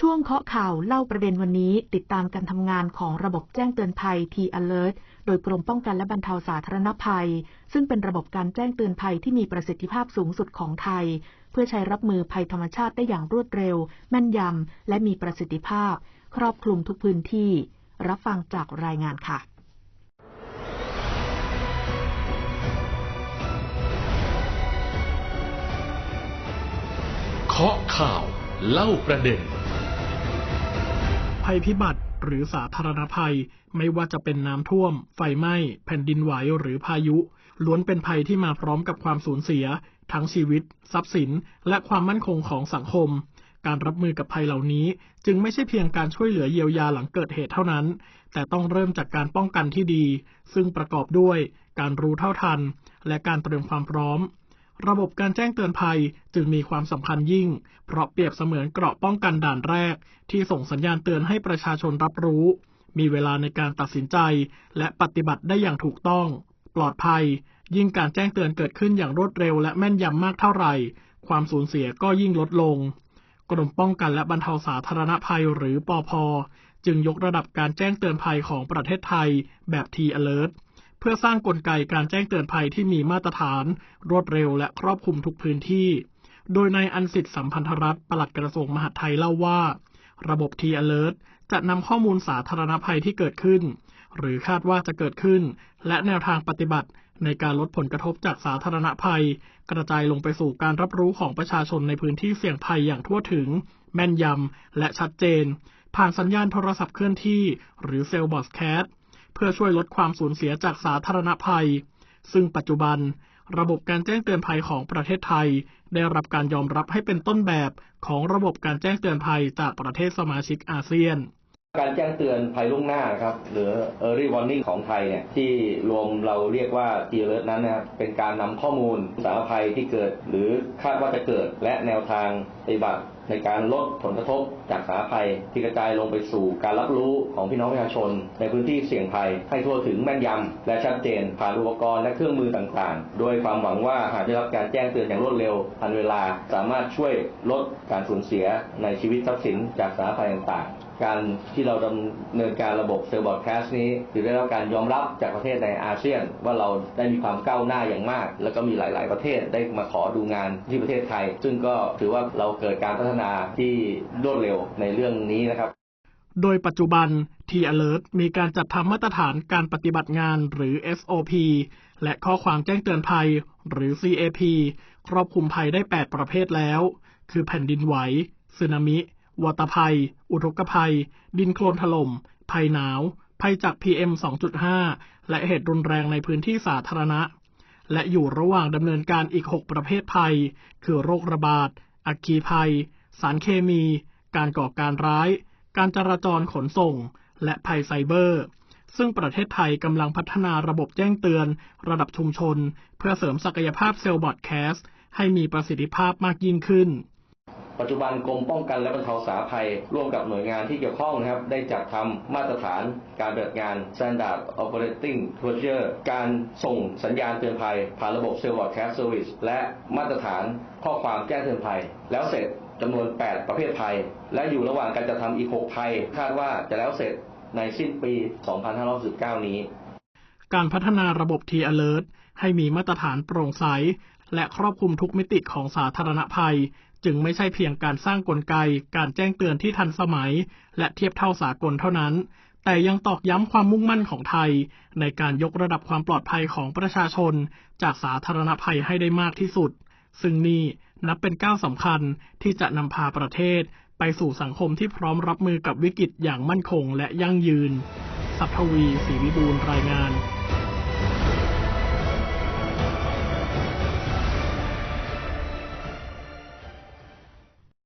ช่วงเคาะข่าวเล่าประเด็นวันนี้ติดตามการทำงานของระบบแจ้งเตือนภัย T-Alert โดยกรมป้องกันและบรรเทาสาธารณภัย ซึ่งเป็นระบบการแจ้งเตือนภัยที่มีประสิทธิภาพสูงสุดของไทย เพื่อใช้รับมือภัยธรรมชาติได้อย่างรวดเร็ว แม่นยำและมีประสิทธิภาพ ครอบคลุมทุกพื้นที่ รับฟังจากรายงานค่ะเคาะข่าวเล่าประเด็น ภัยพิบัติ หรือสาธารณภัย ไม่ว่าจะเป็นน้ำท่วม ไฟไหม้ แผ่นดินไหวหรือพายุ ล้วนเป็นภัยที่มาพร้อมกับความสูญเสีย ทั้งชีวิต ทรัพย์สิน และความมั่นคงของสังคม การรับมือกับภัยเหล่านี้ จึงไม่ใช่เพียงการช่วยเหลือเยียวยาหลังเกิดเหตุเท่านั้น แต่ต้องเริ่มจากการป้องกันที่ดี ซึ่งประกอบด้วย การรู้เท่าทัน และการเตรียมความพร้อม ระบบการแจ้งเตือนภัยจึงมีความสำคัญยิ่ง เพราะเปรียบเสมือนเกราะป้องกันด่านแรก ที่ส่งสัญญาณเตือนให้ประชาชนรับรู้ มีเวลาในการตัดสินใจ และปฏิบัติได้อย่างถูกต้อง ปลอดภัย ยิ่งการแจ้งเตือนเกิดขึ้นอย่างรวดเร็ว และแม่นยำมากเท่าไหร่ ความสูญเสียก็ยิ่งลดลง กรมป้องกันและบรรเทาสาธารณภัยหรือปอพจึงยกระดับการแจ้งเตือนภัยของประเทศไทยแบบ T-Alert เพื่อสร้างกลไกการแจ้งเตือนภัยที่มีมาตรฐาน รวดเร็วและครอบคลุมทุกพื้นที่ โดยนายอันสิทธิสัมพันธรัฐปลัดกระทรวงมหาดไทยเล่าว่า ระบบ T-Alert จะนำข้อมูลสาธารณภัยที่เกิดขึ้น หรือคาดว่าจะเกิดขึ้น และแนวทางปฏิบัติในการลดผลกระทบจากสาธารณภัย กระจายลงไปสู่การรับรู้ของประชาชนในพื้นที่เสี่ยงภัยอย่างทั่วถึง แม่นยำและชัดเจน ผ่านสัญญาณโทรศัพท์เคลื่อนที่ หรือเซลล์บอสแคส เพื่อช่วยลดความสูญเสียจากสาธารณภัย ซึ่งปัจจุบัน ระบบการแจ้งเตือนภัยของประเทศไทย ได้รับการยอมรับให้เป็นต้นแบบของระบบการแจ้งเตือนภัยจากประเทศสมาชิกอาเซียน การแจ้งเตือนภัยล่วงหน้านะครับหรือ early warning ของไทยเนี่ยที่รวมเราเรียกว่า t alert นั้นนะครับเป็นการนำข้อมูลสารภัยที่เกิด หรือคาดว่าจะเกิด และแนวทางปฏิบัติในการลดผลกระทบจากสารภัยที่กระจายลงไปสู่การรับรู้ของพี่น้องประชาชน ในพื้นที่เสี่ยงภัยให้ทั่วถึงแม่นยำ และชัดเจน ผ่านอุปกรณ์และเครื่องมือต่างๆ โดยความหวังว่าหากได้รับการแจ้งเตือนอย่างรวดเร็วทันเวลาสามารถช่วยลดการสูญเสียในชีวิตทรัพย์สินจากสารภัยต่างๆ การที่เราดำเนินการระบบเซลล์บอร์ดแคสต์นี้ถือได้รับการยอมรับจากประเทศในอาเซียน ว่าเราได้มีความก้าวหน้าอย่างมาก แล้วก็มีหลาย ๆ ประเทศได้มาขอดูงานที่ประเทศไทย ซึ่งก็ถือว่าเราเกิดการพัฒนาที่รวดเร็วในเรื่องนี้นะครับ โดยปัจจุบัน T-Alert มีการจัดทำมาตรฐานการปฏิบัติงานหรือ SOP และข้อความแจ้งเตือนภัย หรือ CAP ครอบคลุมภัยได้ 8 ประเภทแล้ว คือแผ่นดินไหวสึนามิ วัตภัย อุทกภัย ดินโคลนถล่ม ภัยหนาว ภัยจาก PM 2.5 และเหตุรุนแรงในพื้นที่สาธารณะ และอยู่ระหว่างดำเนินการอีก 6 ประเภทภัย คือโรคระบาด อัคคีภัย สารเคมี การก่อการร้าย การจราจรขนส่ง และภัยไซเบอร์ซึ่งประเทศไทยกำลังพัฒนาระบบแจ้งเตือน ระดับชุมชน เพื่อเสริมศักยภาพเซลล์บอดแคสต์ให้มีประสิทธิภาพมากยิ่งขึ้น ปัจจุบันกรมป้องกันและบรรเทาสาธารณภัย ร่วมกับหน่วยงานที่เกี่ยวข้องนะครับ ได้จัดทำมาตรฐานการปฏิบัติงาน Standard Operating Procedure การส่งสัญญาณเตือนภัย ผ่านระบบ Cell Broadcast Service และมาตรฐานข้อความแจ้งเตือนภัย แล้วเสร็จจำนวน 8 ประเภทภัย และอยู่ระหว่างการจัดทำอีก 6 ภัย คาดว่าจะแล้วเสร็จในสิ้นปี 2519 นี้ การพัฒนาระบบ T-Alert ให้มีมาตรฐานโปร่งใส และครอบคลุมทุกมิติของสาธารณภัย จึงไม่ใช่เพียงการสร้างกลไก การแจ้งเตือนที่ทันสมัย และเทียบเท่าสากลเท่านั้น แต่ยังตอกย้ำความมุ่งมั่นของไทย ในการยกระดับความปลอดภัยของประชาชน จากสาธารณภัยให้ได้มากที่สุด ซึ่งนี่นับเป็นก้าวสำคัญที่จะนำพาประเทศ ไปสู่สังคมที่พร้อมรับมือกับวิกฤตอย่างมั่นคงและยั่งยืน สัพทวีศรีวิบูลรายงาน